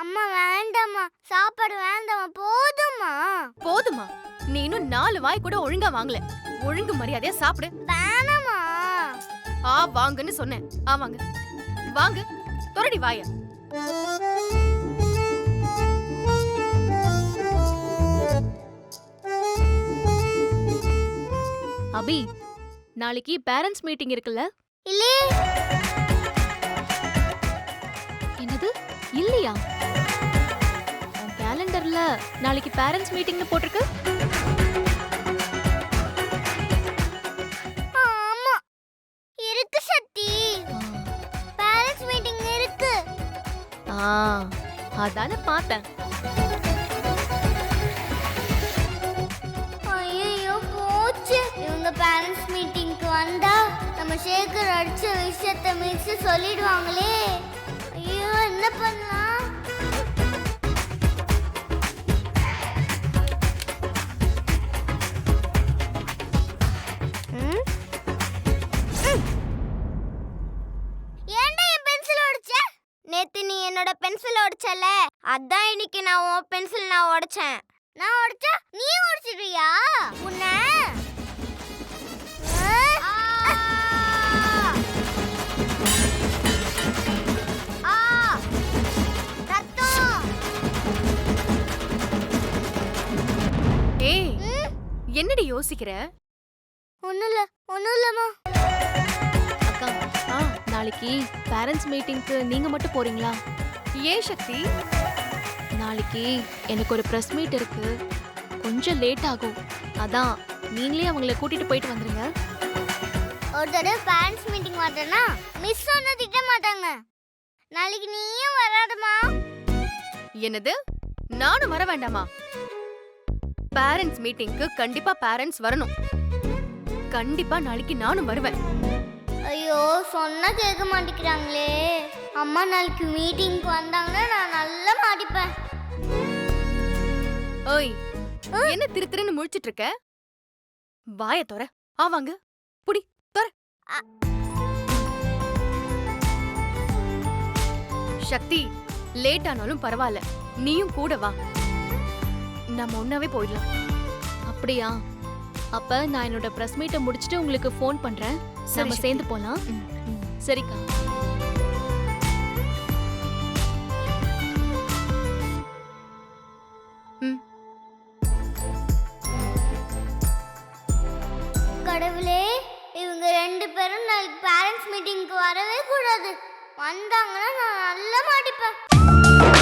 அம்மா வேண்டாம்மா சாப்பாடு வேண்டாம்மா போதும்மா. போதுமா? நீ இன்னும் நாலு வாய் கூட ஒழுங்கா வாங்கல. ஒழுங்கு மரியாதையா சாப்பிடு. வேணாம்மா. ஆ வாங்கன்னு சொன்னேன். ஆ வாங்க. வாங்க. தொரடி வாய. அபி நாளைக்கு பேரண்ட்ஸ் மீட்டிங் இருக்குல்ல? இல்லே. கேலண்டர்ல நாளைக்கு பேரண்ட்ஸ் மீட்டிங்னு போட்டிருக்கு. ஆமா. இருக்கு சக்தி பேரண்ட்ஸ் மீட்டிங் இருக்கு. ஆ அதானே பார்த்தேன். ஐயோ போச்சு. இவங்க பேரண்ட்ஸ் மீட்டிங்க்கு வந்தா நம்ம சேகர் அடிச்ச விஷயத்த மிஸ் சொல்லிடுவாங்களே. ஐயோ என்ன பண்ணலாம்? என்னோட பென்சில் உடைச்சல அதான் இன்னைக்கு நான் உன் பென்சில் நான் உடைச்சேன். நான் உடைச்சா நீ உடைச்சிடுவியா உன்ன? ஏய் என்னடி யோசிக்கிற? ஒன்னும் இல்ல ஒன்னும் இல்லம்மா. அக்கா ஆ நாளைக்கு பேரண்ட்ஸ் மீட்டிங்க்கு நீங்க மட்டும் போறீங்களா? ஏன் சக்தி? நாளைக்கு எனக்கு ஒரு பிரஸ் மீட் இருக்கு. கொஞ்சம் லேட் ஆகும். அதான் நீங்களே அவங்கள கூட்டிட்டு போயிட்டு வந்துருங்க. ஒரு தடவை பேரண்ட்ஸ் மீட்டிங் மாட்டேன்னா மிஸ் ஒன்னும் திட்ட மாட்டாங்க. நாளைக்கு நீயும் வராதமா என்னது? நானும் வர வேண்டாமா? பேரண்ட்ஸ் மீட்டிங்க்கு கண்டிப்பா பேரண்ட்ஸ் வரணும். கண்டிப்பா நாளைக்கு நானும் வருவேன். ஐயோ சொன்னா கேட்க மாட்டேங்கிறாங்களே. அம்மா நாளைக்கு மீட்டிங்க்கு வந்தாங்கன்னா நான் நல்லா மாட்டிப்பேன். ஓய் என்ன திரு திருன்னு முழிச்சிட்டு இருக்க வாய தொற ஆவாங்க புடி தொற. சக்தி லேட் ஆனாலும் பரவாயில்ல நீயும் கூட வா. நம்ம ஒன்னாவே போயிடலாம். அப்படியா? அப்ப நான் என்னோட பிரஸ் மீட்டை முடிச்சிட்டு உங்களுக்கு ஃபோன் பண்றேன். நம்ம. சேர்ந்து போலாம். சரிக்கா. கடவுளே இவங்க ரெண்டு பேரும் நாளைக்கு பேரண்ட்ஸ் மீட்டிங்க்கு வரவே கூடாது. வந்தாங்கன்னா நான் நல்லா மாட்டிப்பேன்.